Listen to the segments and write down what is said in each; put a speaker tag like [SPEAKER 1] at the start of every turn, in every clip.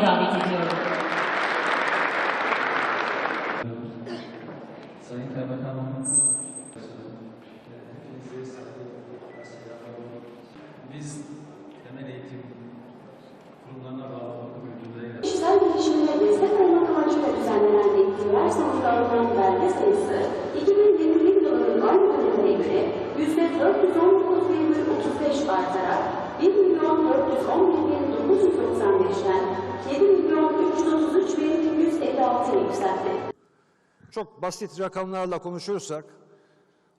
[SPEAKER 1] konuşmaya davet ediyorum. Sayın Kaymakamımız, hepinize saygı, selamlarım. Biz Çok basit rakamlarla konuşursak,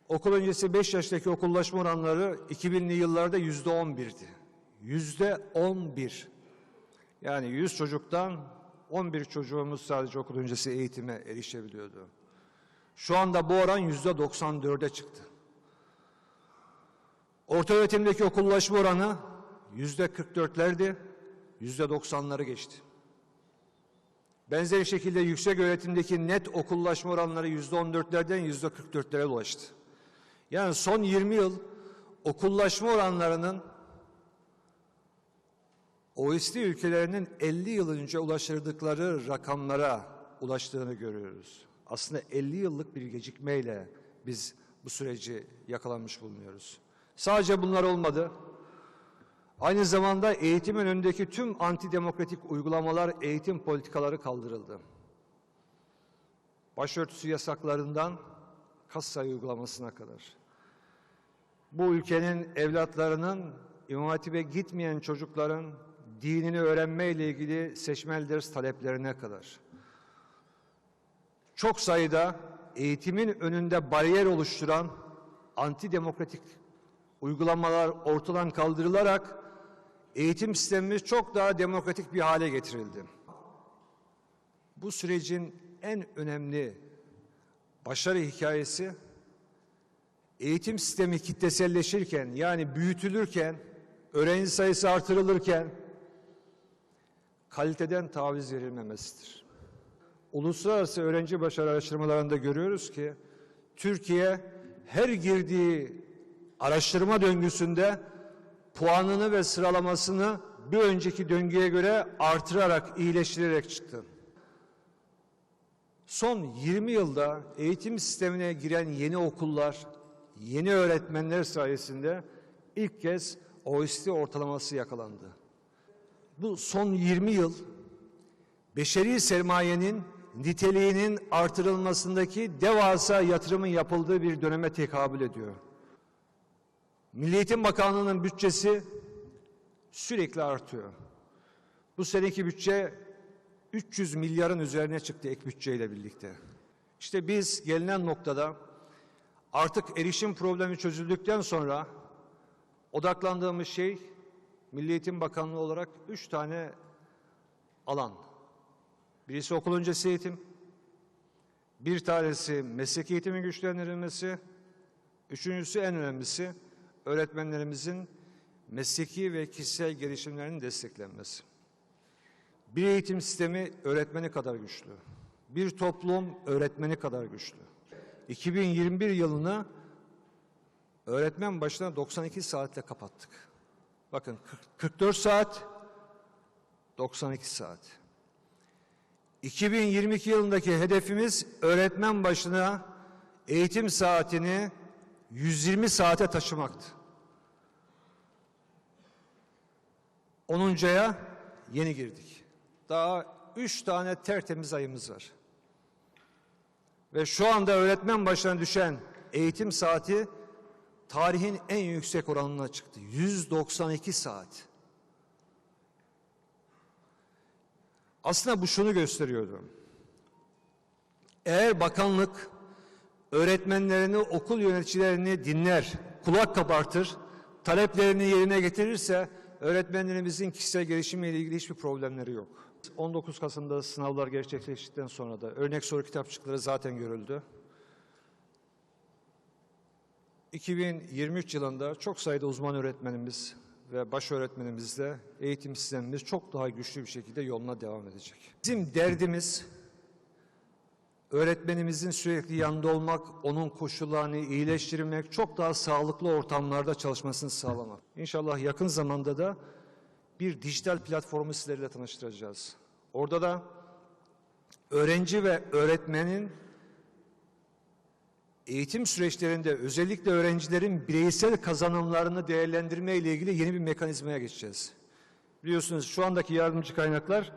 [SPEAKER 1] okul öncesi 5 yaştaki okullaşma oranları 2000'li yıllarda yüzde 11'di. Yüzde 11. Yani 100 çocuktan 11 çocuğumuz sadece okul öncesi eğitime erişebiliyordu. Şu anda bu oran yüzde 94'e çıktı. Orta öğretimdeki okullaşma oranı yüzde 44'lerdi, yüzde 90'ları geçti. Benzer şekilde yüksek öğretimdeki net okullaşma oranları yüzde 14'lerden yüzde 44'lere ulaştı. Yani son 20 yıl okullaşma oranlarının OECD ülkelerinin 50 yıl önce ulaştırdıkları rakamlara ulaştığını görüyoruz. Aslında 50 yıllık bir gecikmeyle biz bu süreci yakalanmış bulunuyoruz. Sadece bunlar olmadı. Aynı zamanda eğitimin önündeki tüm antidemokratik uygulamalar, eğitim politikaları kaldırıldı. Başörtüsü yasaklarından kas uygulamasına kadar. Bu ülkenin evlatlarının İmam Hatip'e gitmeyen çocukların dinini öğrenme ile ilgili seçmel ders taleplerine kadar. Çok sayıda eğitimin önünde bariyer oluşturan antidemokratik uygulamalar ortadan kaldırılarak eğitim sistemimiz çok daha demokratik bir hale getirildi. Bu sürecin en önemli başarı hikayesi eğitim sistemi kitleselleşirken yani büyütülürken, öğrenci sayısı artırılırken kaliteden taviz verilmemesidir. Uluslararası öğrenci başarı araştırmalarında görüyoruz ki Türkiye her girdiği araştırma döngüsünde puanını ve sıralamasını bir önceki döngüye göre artırarak, iyileştirerek çıktı. Son 20 yılda eğitim sistemine giren yeni okullar, yeni öğretmenler sayesinde ilk kez OECD ortalaması yakalandı. Bu son 20 yıl beşeri sermayenin niteliğinin artırılmasındaki devasa yatırımın yapıldığı bir döneme tekabül ediyor. Milli Eğitim Bakanlığı'nın bütçesi sürekli artıyor. Bu seneki bütçe 300 milyarın üzerine çıktı ek bütçeyle birlikte. İşte biz gelinen noktada artık erişim problemi çözüldükten sonra odaklandığımız şey Milli Eğitim Bakanlığı olarak üç tane alan. Birisi okul öncesi eğitim, bir tanesi meslek eğitimin güçlendirilmesi, üçüncüsü en önemlisi öğretmenlerimizin mesleki ve kişisel gelişimlerinin desteklenmesi. Bir eğitim sistemi öğretmeni kadar güçlü. Bir toplum öğretmeni kadar güçlü. 2021 yılını öğretmen başına 92 saatle kapattık. Bakın 44 saat, 92 saat. 2022 yılındaki hedefimiz öğretmen başına eğitim saatini 120 saate taşımaktı. 10.ya yeni girdik. Daha üç tane tertemiz ayımız var. Ve şu anda öğretmen başına düşen eğitim saati tarihin en yüksek oranına çıktı. 192 saat. Aslında bu şunu gösteriyordu. Eğer bakanlık öğretmenlerini, okul yöneticilerini dinler, kulak kabartır, taleplerini yerine getirirse öğretmenlerimizin kişisel gelişimiyle ilgili hiçbir problemleri yok. 19 Kasım'da sınavlar gerçekleştikten sonra da örnek soru kitapçıkları zaten görüldü. 2023 yılında çok sayıda uzman öğretmenimiz ve baş öğretmenimizle eğitim sistemimiz çok daha güçlü bir şekilde yoluna devam edecek. Bizim derdimiz öğretmenimizin sürekli yanında olmak, onun koşullarını iyileştirmek, çok daha sağlıklı ortamlarda çalışmasını sağlamak. İnşallah yakın zamanda da bir dijital platformu sizlerle tanıştıracağız. Orada da öğrenci ve öğretmenin eğitim süreçlerinde özellikle öğrencilerin bireysel kazanımlarını değerlendirme ile ilgili yeni bir mekanizmaya geçeceğiz. Biliyorsunuz şu andaki yardımcı kaynaklar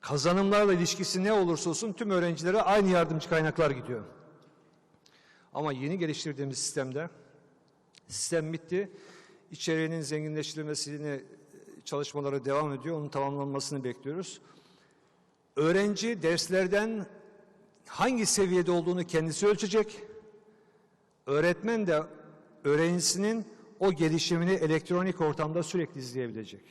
[SPEAKER 1] kazanımlarla ilişkisi ne olursa olsun tüm öğrencilere aynı yardımcı kaynaklar gidiyor. Ama yeni geliştirdiğimiz sistemde sistem bitti. İçeriğinin zenginleştirilmesini çalışmaları devam ediyor. Onun tamamlanmasını bekliyoruz. Öğrenci derslerden hangi seviyede olduğunu kendisi ölçecek. Öğretmen de öğrencisinin o gelişimini elektronik ortamda sürekli izleyebilecek.